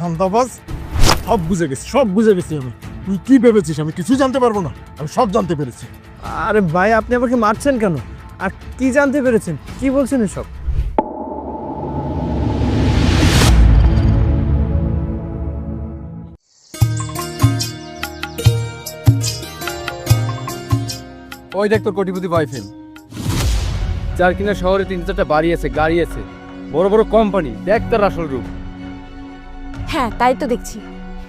ধান্দাবাজ? সব বুঝে গেছি সব বুঝে গেছি আমি। তুই কি ভেবেছিস? আমি কিছু জানতে পারব না। আমি সব জানতে পেরেছি। আরে ভাই আপনি আমাকে মারছেন কেন? আর কি জানতে পেরেছেন? কি বলছেন এসব? ওই দেখ তোর কোটিপতি বয়ফ্রেন্ড যার কিনা শহরে তিন চারটা বাড়ি আছে গাড়ি আছে। বড় বড় কোম্পানি দেখ তার আসল রূপ। হ্যাঁ তাই তো দেখছি।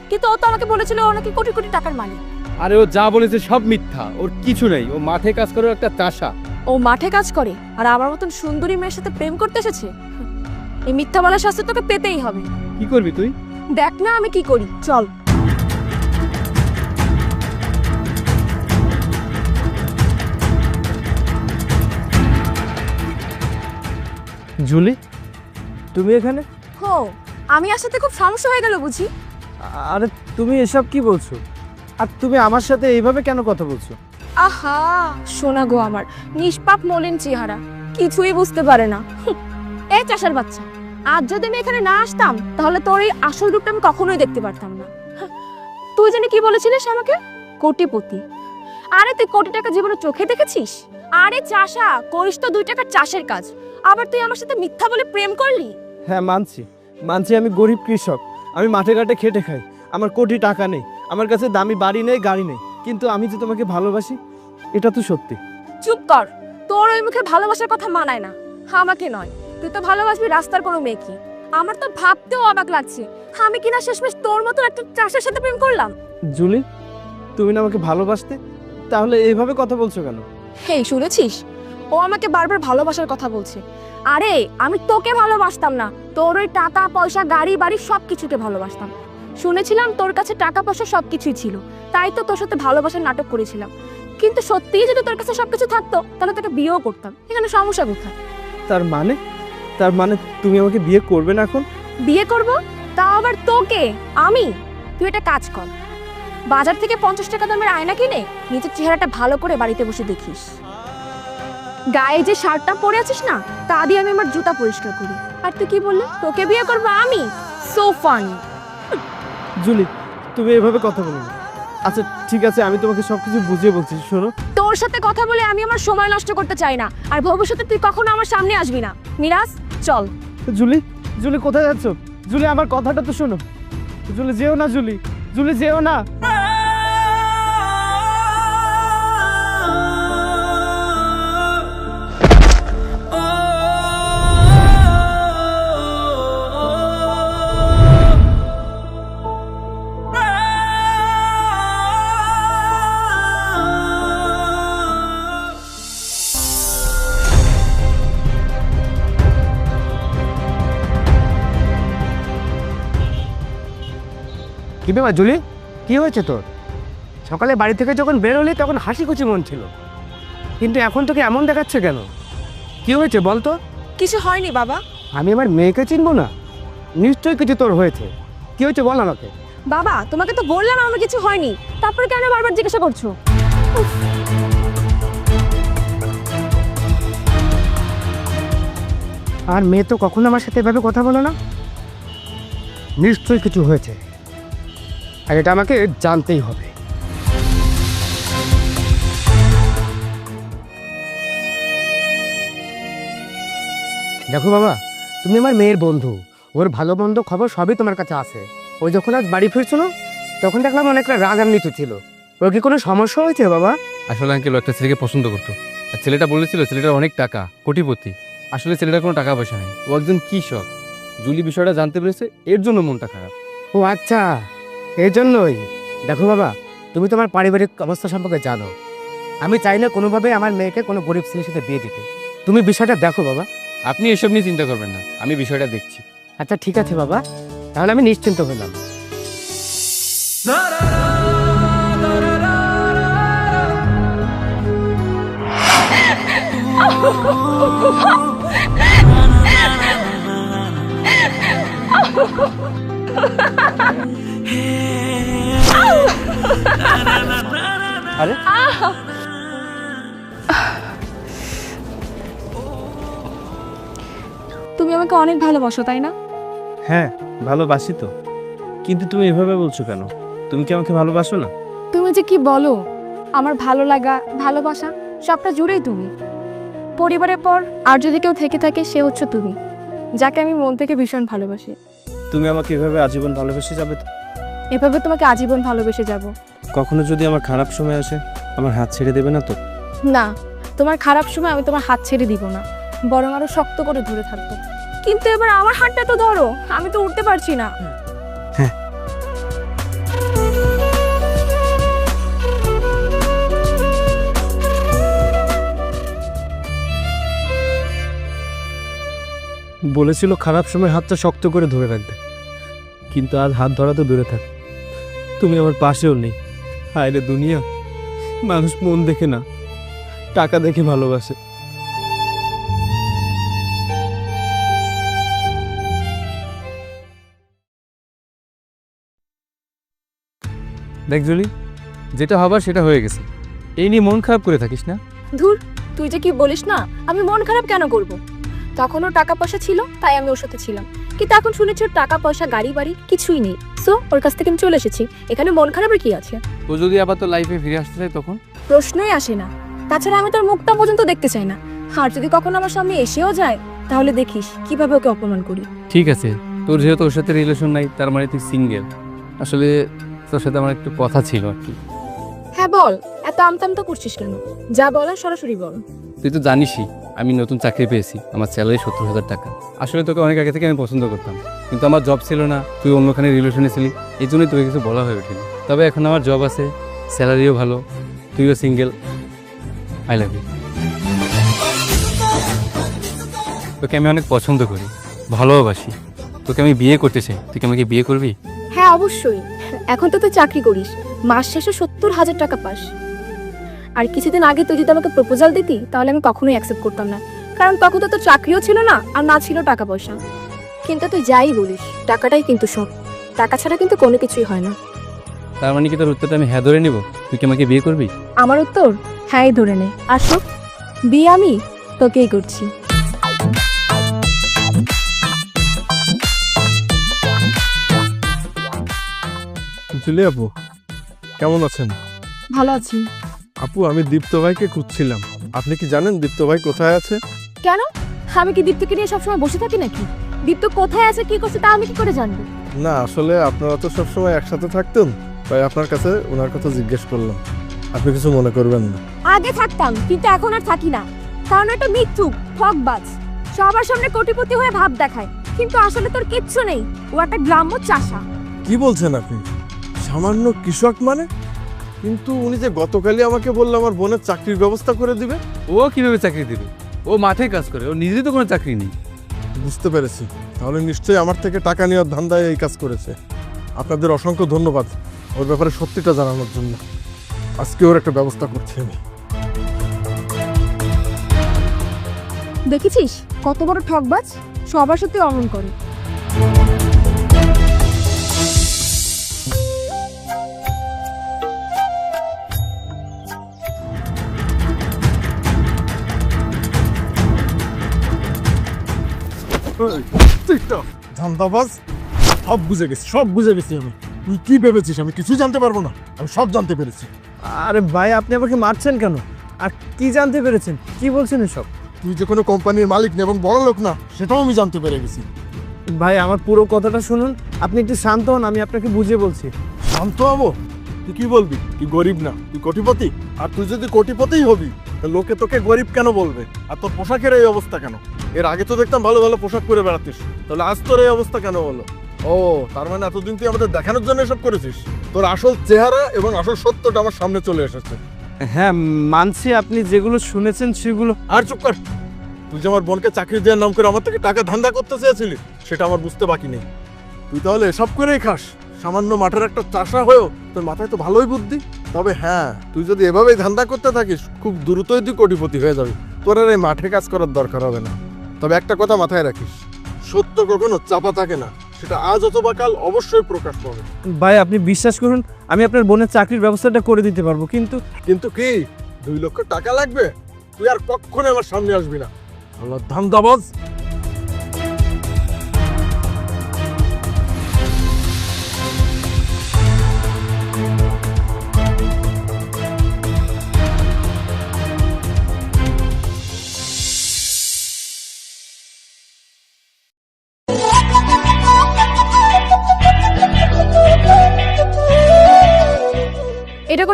কিন্তু ও তো আমাকে বলেছিল ও নাকি কোটি কোটি টাকার মালিক। আরে ও যা বলেছে সব মিথ্যা ওর কিছু নেই। ও মাঠে কাজ করে একটা চাষা। ও মাঠে কাজ করে? আর আমার মতন সুন্দরী মেয়ের সাথে প্রেম করতে এসেছে? এই মিথ্যা বলার শাস্তি তোকে পেতেই হবে। কি করবি তুই? দেখ না আমি কি করি চল। জুলি? তুমি এখানে? হো আমি আসাতে খুব সমস্যা হয়ে গেল বুঝি। আরে তুমি এসব কি বলছো? আর তুমি আমার সাথে এইভাবে কেন কথা বলছো? আহা শোনা গো আমার নিষ্পাপ মলিন চেহারা কিছুই বুঝতে পারে না। এই চাষার বাচ্চা আজ যদি আমি এখানে না আসতাম তাহলে তোর এই আসল রূপটা আমি কখনোই দেখতে পারতাম না। তুই জানি কি বলেছিলিস আমাকে? কোটিপতি। আরে তুই কোটি টাকা জীবনে চোখে দেখেছিস? আরে চাষা করিস তো দুই টাকার চাষের কাজ। আবার তুই আমার সাথে মিথ্যা বলে প্রেম করলি? হ্যাঁ মানছি। মানছি আমি গরিব কৃষক। আমি মাঠে ঘাটে খেটে খাই। আমার কোটি টাকা নেই। আমার কাছে দামি বাড়ি নেই গাড়ি নেই। কিন্তু আমি যে তোমাকে ভালোবাসি এটা তো সত্যি। চুপ কর। তোর ওই মুখে ভালোবাসার কথা মানায় না। আমাকে নয়। তুই তো ভালোবাসবি রাস্তার কোনো মেয়েকে আমার তো ভাবতেও অবাক লাগছে। আমি কিনা শেষমেশ তোর মতো একটা চাষের সাথে প্রেম করলাম? জুলি তুমি না আমাকে ভালোবাসতে তাহলে এইভাবে কথা বলছো কেন? হেই শুনেছিস? ও আমাকে বারবার ভালোবাসার কথা বলছে। আরে আমি তোকে ভালোবাসতাম না। তোর ওই টাকা পয়সা গাড়ি বাড়ি সব কিছুকে ভালোবাসতাম। শুনেছিলাম তোর কাছে টাকা পয়সা সব কিছুই ছিল। তাই তো তোর সাথে ভালোবাসার নাটক করেছিলাম। কিন্তু সত্যিই যদি তোর কাছে সবকিছু থাকতো তাহলে তোকে বিয়েও করতাম। এখানে সমস্যা কোথায়? তার মানে? তার মানে তুমি আমাকে বিয়ে করবে না এখন? বিয়ে করব? তাও আবার তোকে? আমি? তুই একটা কাজ কর। বাজার থেকে পঞ্চাশ টাকা দামের আয়না কিনে নিজের চেহারাটা ভালো করে বাড়িতে বসে দেখিস। গায়ে যে শার্টটা পরে আছিস না তা দিয়ে আমি আমার জুতা পরিষ্কার করি। আর তুই কি বললি? তোকে বিয়ে করব আমি? সো ফান জুলি তুমি এভাবে কথা বলো না। আচ্ছা ঠিক আছে আমি তোমাকে সবকিছু বুঝিয়ে বলছি শোনো। তোর সাথে কথা বলে আমি আমার সময় নষ্ট করতে চাই না। আর ভবিষ্যতে তুই কখনো আমার সামনে আসবি না। মিরাজ চল। জুলি জুলি কোথায় যাচ্ছ? জুলি আমার কথাটা তো শোনো। জুলি যেও না জুলি। জুলি যেও না। কি ব্যাপার জুলি? কি হয়েছে তোর? সকালে বাড়ি থেকে যখন বেরোলি তখন হাসি খুশি মন ছিল। কিন্তু এখন তোকে এমন দেখাচ্ছে কেন? কি হয়েছে বল তো। কিছু হয়নি বাবা। আমি আমার মেয়েকে চিনবো না? নিশ্চয়ই কিছু তোর হয়েছে। কি হয়েছে বল আমাকে। বাবা তোমাকে তো বললাম আমার কিছু হয়নি। তারপরে কেন বারবার জিজ্ঞাসা করছ? আর মেয়ে তো কখনো আমার সাথে এভাবে কথা বলো না? নিশ্চয়ই কিছু হয়েছে। আর এটা আমাকে জানতেই হবে। দেখো বাবা তুমি আমার মেয়ের বন্ধু। ওর ভালো মন্দ খবর সবই তোমার কাছে আছে। ও যখন আজ বাড়ি ফিরছিল তখন দেখলাম অনেকটা রাগান্বিত ছিল। ওর কি কোনো সমস্যা হয়েছে বাবা? আসলে আঙ্কেল একটা ছেলেকে পছন্দ করতো। আর ছেলেটা বলেছিল ছেলেটার অনেক টাকা কোটিপতি। আসলে ছেলেটার কোনো টাকা পয়সা নেই। ও একজন কৃষক। জুলি বিষয়টা জানতে পেরেছে এর জন্য মনটা খারাপ। ও আচ্ছা। এই জন্যই দেখো বাবা তুমি তোমার পারিবারিক অবস্থা সম্পর্কে জানো। আমি চাই না কোনোভাবে আমার মেয়েকে কোনো গরিব ছেলের সাথে বিয়ে দিতে। তুমি বিষয়টা দেখো বাবা। আপনি এসব নিয়ে চিন্তা করবেন না আমি বিষয়টা দেখছি। আচ্ছা ঠিক আছে বাবা। তাহলে আমি নিশ্চিন্ত হলাম। আরে? তুমি আমাকে অনেক ভালোবাসো তাই না? হ্যাঁ ভালোবাসি তো। কিন্তু তুমি এভাবে বলছো কেন? তুমি কি আমাকে ভালোবাসো না? তুমি যে কি বলো? আমার ভালো লাগা ভালোবাসা সবটা জুড়েই তুমি। পরিবারের পর আর যদি কেউ থেকে থাকে সে হচ্ছে তুমি। যাকে আমি মন থেকে ভীষণ ভালোবাসি। তুমি আমাকে এভাবে আজীবন ভালোবেসে যাবে তো? এভাবে তোমাকে আজীবন ভালোবেসে যাব। কখনো যদি আমার খারাপ সময় আসে আমার হাত ছেড়ে দেবে না তো? না তোমার খারাপ সময় আমি তোমার হাত ছেড়ে দিব না। বরং আরও শক্ত করে ধরে থাকব। কিন্তু এবার আমার হাতটা তো ধরো আমি তো উঠতে পারছি না। বলেছিল খারাপ সময় হাতটা শক্ত করে ধরে রাখবে। কিন্তু আজ হাত ধরা তো দূরে থাক। তুমি আমার পাশেও নেই। হায় রে দুনিয়া, মানুষ মন দেখে না, টাকা দেখে ভালোবাসে। দেখ জুলি, যেটা হবার সেটা হয়ে গেছে। এই নিয়ে মন খারাপ করে থাকিস না। ধুর, তুই যে কি বলিস না, আমি মন খারাপ কেন করব? তখনও টাকা পয়সা ছিল, তাই আমি ওর সাথে ছিলাম। কিন্তু এখন শুনেছি? ওর টাকা পয়সা গাড়ি বাড়ি কিছুই নেই। সো ওর কাছ থেকে আমি চলে এসেছি। এখানে মন খারাপের কি আছে? ও যদি আবার তো লাইফে ফিরে আসতে চায় তখন? প্রশ্নই আসে না। তাছাড়া আমি তোর মুখটা পর্যন্ত দেখতে চাই না। আর যদি কখনো আমার সামনে এসেও যায় তাহলে দেখিস কীভাবে ওকে অপমান করি। ঠিক আছে। তোর যেহেতু ওর সাথে রিলেশন নাই তার মানে তুই সিঙ্গেল আসলে তোর সাথে আমার একটু কথা ছিল আর কি। হ্যাঁ বল। এত আমতামতা করছিস কেন? যা বলার সরাসরি বল। তুই তো জানিসই। আমি নতুন চাকরি পেয়েছি। আমার স্যালারি সত্তর হাজার টাকা। আসলে তোকে অনেক আগে থেকে আমি পছন্দ করতাম। কিন্তু আমার জব ছিল না, তুই অন্যখানে রিলেশনে ছিলি, এই জন্যই তোকে কিছু বলা হয়ে ওঠেনি। তবে এখন আমার জব আছে স্যালারিও ভালো, তুইও সিঙ্গেল আই লাভ ইউ তোকে আমি অনেক পছন্দ করি, ভালোবাসি। তোকে আমি বিয়ে করতে চাই, তুই কি আমাকে বিয়ে করবি? হ্যাঁ অবশ্যই। এখন তো তুই চাকরি করিস, মাস শেষে সত্তর হাজার টাকা পাস। আর কিছুদিন আগে তুই যদি আমাকে প্রপোজাল দিতি তাহলে আমি কখনোই অ্যাকসেপ্ট করতাম না। কারণ তখন তো তোর চাকরিও ছিল না আর না ছিল টাকা পয়সা কিন্তু তুই যাই বলিস টাকাটাই কিন্তু সব। টাকা ছাড়া কিন্তু কোনো কিছুই হয় না। তার মানে কি তোর উত্তরটা আমি হ্যাঁ ধরে নিব? তুই কি আমাকে বিয়ে করবি? আমার উত্তর হ্যাঁই ধরে নে। আসো বিয়ে আমি তোকেই করছি। জুলি আপু কেমন আছেন? ভালো আছি। আপু আমি দীপ্ত ভাইকে খুঁজছিলাম। আপনি কি জানেন দীপ্ত ভাই কোথায় আছে? কেন? আমি কি দীপ্তকে নিয়ে সবসময় বসে থাকি নাকি? দীপ্ত কোথায় আছে কি করছে তা আমি কি করে জানব? না আসলে আপনারা তো সবসময় একসাথে থাকতেন তাই আপনার কাছে ওনার কথা জিজ্ঞেস করলাম। আপনি কিছু মনে করবেন না। আগে থাকতাম কিন্তু এখন আর থাকি না। কারণ একটা মিথ্যুক ঠকবাজ। সবার সামনে কোটিপতি হয়ে ভাব দেখায়। কিন্তু আসলে তোর কিচ্ছু নেই। ও একটা গ্রাম্য চাষা। কি বলছেন আপনি? সামান্য কৃষক মানে? কিন্তু উনি যে গতকালই আমাকে বলল আমার বোনের চাকরির ব্যবস্থা করে দিবে। ও কীভাবে চাকরি দেবে? ও মাঠে কাজ করে ও নিজেরই তো কোনো চাকরি নেই। বুঝতে পেরেছি। তাহলে নিশ্চয়ই আমার থেকে টাকা নেওয়ার ধান্দায় এই কাজ করেছে। আপনাদের অসংখ্য ধন্যবাদ ওর ব্যাপারে সত্যিটা জানানোর জন্য। আজকে ওর একটা ব্যবস্থা করছি আমি। দেখেছিস? কত বড় ঠকবাজ সবার সাথে অমন করে। ধান্দাবাজ। সব বুঝে গেছি সব বুঝে গেছি আমি। তুই কি ভেবেছিস? আমি কিছু জানতে পারব না। আমি সব জানতে পেরেছি। আরে ভাই আপনি আমাকে মারছেন কেন? আর কি জানতে পেরেছেন? কি বলছেন এসব? তুই যে কোনো কোম্পানির মালিক না এবং বড় লোক না সেটাও আমি জানতে পেরে গেছি। ভাই আমার পুরো কথাটা শুনুন। আপনি একটু শান্ত হন আমি আপনাকে বুঝিয়ে বলছি। শান্ত হব? তুই কি বলবি? তুই গরিব না তুই কোটিপতি? আর তুই যদি কোটিপতিই হবি তা লোকে তোকে গরিব কেন বলবে? আর তোর পোশাকের এই অবস্থা কেন? এর আগে তো দেখতাম ভালো ভালো পোশাক পরে বেড়াতিস তাহলে আজ তোর এই অবস্থা কেন হলো? ও তার মানে এতদিন তুই আমাদের দেখানোর জন্য এসব করেছিস? তোর আসল চেহারা এবং আসল সত্যটা আমার সামনে চলে এসেছে। হ্যাঁ মানছি আপনি যেগুলো শুনেছেন সেগুলো। আর চুপ কর। তুই যে আমার বোনকে চাকরি দেওয়ার নাম করে আমার থেকে টাকা ধান্দা করতে চেয়েছিলি সেটা আমার বুঝতে বাকি নেই। তুই তাহলে এসব করেই খাস। সামান্য মাঠের একটা চাষা হয়েও তোর মাথায় তো ভালোই বুদ্ধি। তবে হ্যাঁ তুই যদি এভাবেই ধান্দা করতে থাকিস খুব দ্রুতই তুই কোটিপতি হয়ে যাবি। তোর আর এই মাঠে কাজ করার দরকার হবে না। তবে একটা কথা মাথায় রাখিস সত্য কখনো চাপা থাকে না সেটা আজ অথবা কাল অবশ্যই প্রকাশ পাবে। ভাই আপনি বিশ্বাস করুন আমি আপনার বোনের চাকরির ব্যবস্থাটা করে দিতে পারব কিন্তু কিন্তু কি? দুই লক্ষ টাকা লাগবে? তুই আর কখনো আমার সামনে আসবি না। আল্লাহ ধান্দাবাজ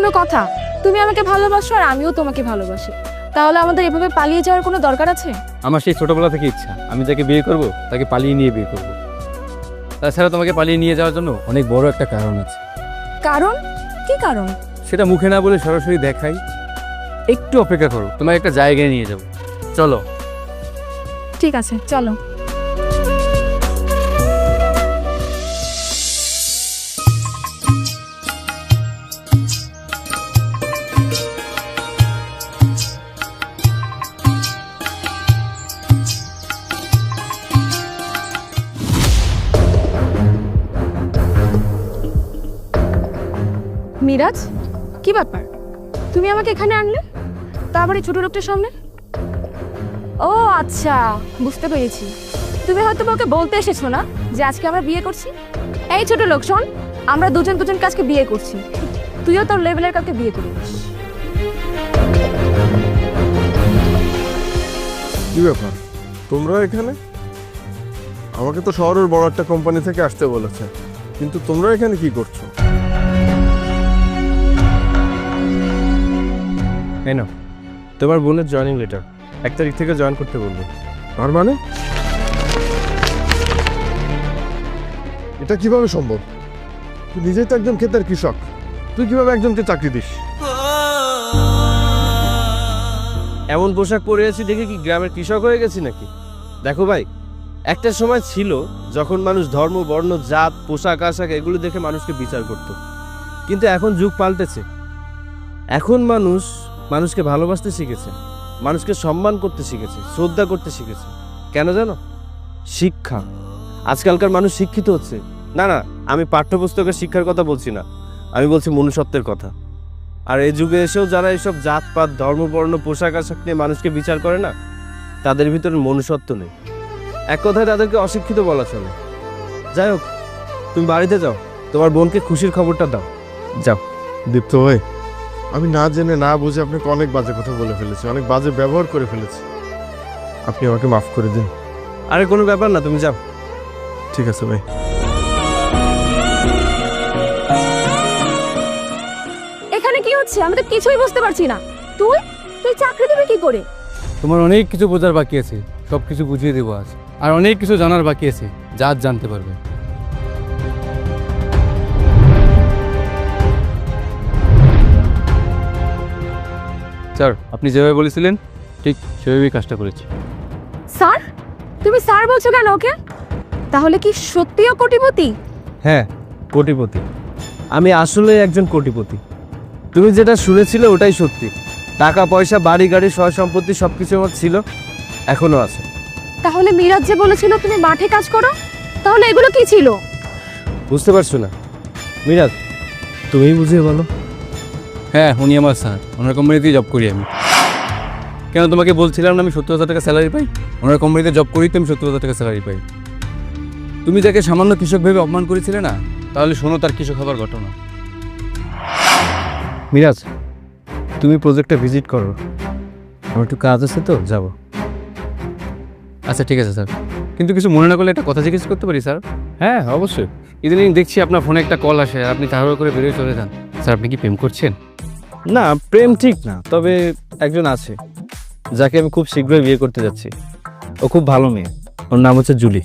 কোনো কথা। তুমি আমাকে ভালোবাসো আর আমিও তোমাকে ভালোবাসি। তাহলে আমাদের এভাবে পালিয়ে যাওয়ার কোনো দরকার আছে? আমার সেই ছোটবেলা থেকে ইচ্ছা। আমি যাকে বিয়ে করব তাকে পালিয়ে নিয়ে বিয়ে করব। তাছাড়া তোমাকে পালিয়ে নিয়ে যাওয়ার জন্য অনেক বড় একটা কারণ আছে। কারণ? কি কারণ? সেটা মুখে না বলে সরাসরি দেখাই। একটু অপেক্ষা করো তোমার একটা জায়গায় নিয়ে যাব। চলো। ঠিক আছে চলো। কি ব্যাপার? তুমি আমাকে এখানে আনলে? তারপরে ছোট লোকটার সামনে? ও আচ্ছা বুঝতে পেরেছি। তুমি হয়তো ওকে বলতে এসেছ না যে আজকে আমরা বিয়ে করছি? এই ছোট লোক, শোন, আমরা দুজন দুজন কাজকে বিয়ে করছি। তুইও তোর লেভেলের কাউকে বিয়ে করিস। কি ব্যাপার? তোমরা এখানে? আমাকে তো শহরের বড় একটা কোম্পানি থেকে আসতে বলেছে। কিন্তু তোমরা এখানে কি করছ? এই নাও। তোমার বোনের জয়েনিং লেটার এক তারিখ থেকে জয়েন করতে বলব। তার মানে? এটা কীভাবে সম্ভব? তুই নিজেই তো একজন ক্ষেতের কৃষক। তুই কীভাবে একজনকে চাকরি দিস? এমন পোশাক পরে আছি দেখে কি গ্রামের কৃষক হয়ে গেছি নাকি? দেখো ভাই একটা সময় ছিল যখন মানুষ ধর্ম বর্ণ জাত পোশাক আশাক এগুলো দেখে মানুষকে বিচার করত। কিন্তু এখন যুগ পাল্টেছে। এখন মানুষ মানুষকে ভালোবাসতে শিখেছে, মানুষকে সম্মান করতে শিখেছে, শ্রদ্ধা করতে শিখেছে। কেন জানো? শিক্ষা। আজকালকার মানুষ শিক্ষিত হচ্ছে। না না, আমি পাঠ্যপুস্তকের শিক্ষার কথা বলছি না। আমি বলছি মনুষ্যত্বের কথা। আর এই যুগে এসেও যারা এসব জাতপাত, ধর্মবর্ণ পোশাক আশাক নিয়ে মানুষকে বিচার করে না, তাদের ভিতরে মনুষ্যত্ব নেই। এক কথায় তাদেরকে অশিক্ষিত বলা চলে। যাই হোক, তুমি বাড়িতে যাও। তোমার বোনকে খুশির খবরটা দাও। যাও। দীপ্ত ভাই আমি না জেনে না বুঝে আপনাকে অনেক বাজে কথা বলে ফেলেছি অনেক বাজে ব্যবহার করে ফেলেছি। আপনি আমাকে মাফ করে দিন। আরে কোনো ব্যাপার না তুমি যাও। ঠিক আছে ভাই। এখানে কি হচ্ছে? আমি তো কিছুই বুঝতে পারছি না। তুই? তুই চাকরি দিবি কি করে? তোমার অনেক কিছু বোঝার বাকি আছে সব কিছু বুঝিয়ে দেবো আজ। আর অনেক কিছু জানার বাকি আছে যা জানতে পারবে। স্যার আপনি যেভাবে বলেছিলেন ঠিক সেভাবেই কাজটা করেছি। স্যার? তুমি স্যার বলছো কেন ওকে? তাহলে কি সত্যিও কোটিপতি? হ্যাঁ কোটিপতি। আমি আসলে একজন কোটিপতি। তুমি যেটা শুনেছিলে ওটাই সত্যি। টাকা পয়সা বাড়ি গাড়ি সয় সম্পত্তি সব কিছু আমার ছিল এখনও আছে। তাহলে মিরাজ যে বলেছিল তুমি মাঠে কাজ করো তাহলে এগুলো কি ছিল? বুঝতে পারছ না। মিরাজ তুমিই বুঝিয়ে বলো। হ্যাঁ উনি আমার স্যার। ওনার কোম্পানিতেই জব করি আমি। কেন তোমাকে বলছিলাম না আমি সত্তর হাজার টাকা স্যালারি পাই? ওনার কোম্পানিতে জব করি তো আমি সত্তর হাজার টাকা স্যালারি পাই। তুমি যাকে সামান্য কৃষক ভেবে অপমান করেছিলে না তাহলে শোনো তার কৃষক হবার ঘটনা। মিরাজ তুমি প্রজেক্টটা ভিজিট করো। আমার একটু কাজ আছে তো যাব। আচ্ছা ঠিক আছে স্যার। কিন্তু কিছু মনে না করলে একটা কথা জিজ্ঞেস করতে পারি স্যার? হ্যাঁ অবশ্যই। ইদানিং দেখছি আপনার ফোনে একটা কল আসে আর আপনি তাড়াহুড়ো করে বেরিয়ে চলে যান। স্যার আপনি কি প্রেম করছেন? না প্রেম ঠিক না তবে একজন আছে যাকে আমি খুব শীঘ্রই বিয়ে করতে যাচ্ছি। ও খুব ভালো মেয়ে ওর নাম হচ্ছে জুলি।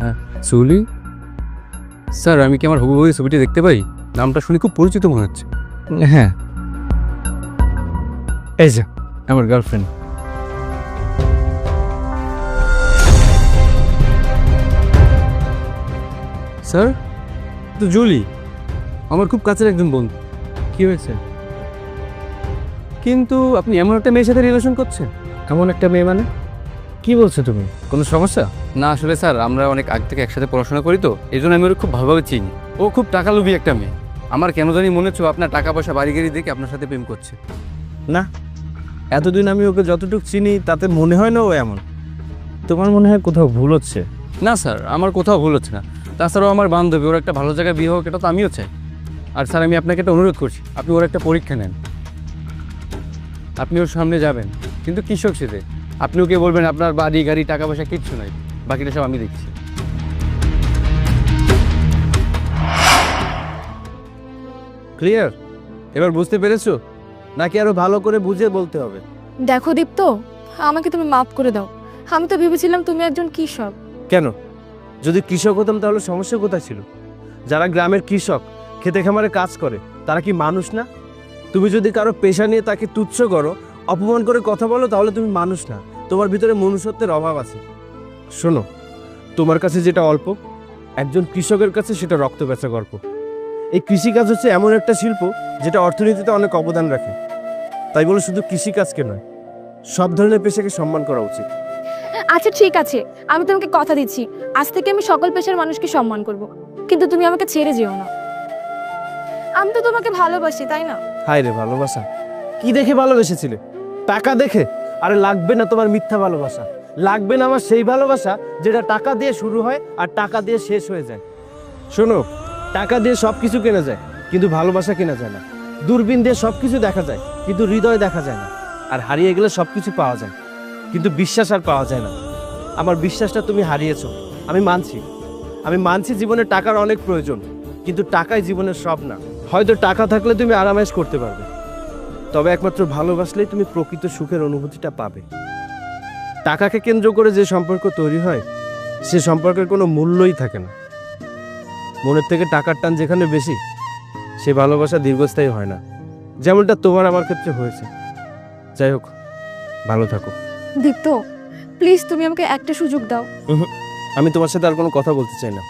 হ্যাঁ সুলি স্যার আমি কি আমার হবু হয়ে ছবিটি দেখতে পাই? নামটা শুনে খুব পরিচিত মনে হচ্ছে। হ্যাঁ। এই যে আমার গার্লফ্রেন্ড স্যার তো জুলি আমার খুব কাছের একজন বন্ধু। কি হয়েছে? কিন্তু আপনি এমন একটা মেয়ের সাথে রিলেশন করছেন? এমন একটা মেয়ে মানে? কি বলছো তুমি? কোনো সমস্যা? না আসলে স্যার আমরা অনেক আগ থেকে একসাথে পড়াশোনা করি তো এই জন্য আমি ওকে খুব ভালোভাবে চিনি। ও খুব টাকা লোভী একটা মেয়ে। আমার কেন জানি মনে হচ্ছে আপনার টাকা পয়সা বাড়ি গাড়ি দেখে আপনার সাথে প্রেম করছে। না এতদিন আমি ওকে যতটুকু চিনি তাতে মনে হয় না ও এমন। তোমার মনে হয় কোথাও ভুল হচ্ছে? না স্যার আমার কোথাও ভুল হচ্ছে না। তাছাড়াও আমার বান্ধবী ওর একটা ভালো জায়গায় বিয়ে হোক এটা তো আমিও চাই। আর স্যার আমি আপনাকে একটা অনুরোধ করছি। আপনি ওর একটা পরীক্ষা নেন। আপনি ওর সামনে যাবেন। কিন্তু কৃষক সেতে আপনি ওকে বলবেন আপনার বাড়ি গাড়ি টাকা পয়সা কিচ্ছু নাই। বাকিটা সব আমি দেখছি। ক্লিয়ার এবার বুঝতে পেরেছ? নাকি আরও ভালো করে বুঝে বলতে হবে? দেখো দীপ্ত আমাকে তুমি মাফ করে দাও। আমি তো ভেবেছিলাম তুমি একজন কৃষক। কেন? যদি কৃষক হতাম তাহলে সমস্যা কোথায় ছিল? যারা গ্রামের কৃষক খেতে খামারে কাজ করে, তারা কি মানুষ না? তুমি যদি কারও পেশা নিয়ে তাকে তুচ্ছ করো, অপমান করে কথা বলো, তাহলে তুমি মানুষ না। তোমার ভিতরে মনুষ্যত্বের অভাব আছে। শোনো, তোমার কাছে যেটা অল্প, একজন কৃষকের কাছে সেটা রক্ত বেচা গল্প। এই কৃষিকাজ হচ্ছে এমন একটা শিল্প, যেটা অর্থনীতিতে অনেক অবদান রাখে। তাই বলে শুধু কৃষিকাজকে নয়, সব ধরনের পেশাকে সম্মান করা উচিত। আচ্ছা ঠিক আছে। আমি তোমাকে কথা দিচ্ছি। আজ থেকে আমি সকল পেশার মানুষকে সম্মান করব। কিন্তু তুমি আমাকে ছেড়ে যেও না। আমি তো তোমাকে ভালোবাসি, তাই না? হায় রে ভালোবাসা। কি দেখে ভালোবেসেছিলে? টাকা দেখে? আরে লাগবে না তোমার মিথ্যা ভালোবাসা। লাগবে না আমার সেই ভালোবাসা যেটা টাকা দিয়ে শুরু হয় আর টাকা দিয়ে শেষ হয়ে যায়। শোনো, টাকা দিয়ে সব কিছু কেনা যায়, কিন্তু ভালোবাসা কেনা যায় না। দূরবীন দিয়ে সব কিছু দেখা যায়, কিন্তু হৃদয় দেখা যায় না। আর হারিয়ে গেলে সব কিছু পাওয়া যায়, কিন্তু বিশ্বাস আর পাওয়া যায় না। আমার বিশ্বাসটা তুমি হারিয়েছো, আমি মানছি। আমি মানছি জীবনে টাকার অনেক প্রয়োজন, কিন্তু টাকাই জীবনের সব না। হয়তো টাকা থাকলে তুমি আরামাইশ করতে পারবে। তবে একমাত্র ভালোবাসলেই তুমি প্রকৃত সুখের অনুভূতিটা পাবে। টাকাকে কেন্দ্র করে যে সম্পর্ক তৈরি হয় সে সম্পর্কের কোনো মূল্যই থাকে না। মনের থেকে টাকার টান যেখানে বেশি সে ভালোবাসা দীর্ঘস্থায়ী হয় না। যেমনটা তোমার আমার ক্ষেত্রে হয়েছে। যাই হোক ভালো থাকো। দীপ্ত প্লিজ তুমি আমাকে একটা সুযোগ দাও। আমি তোমার সাথে আর কোনো কথা বলতে চাই না।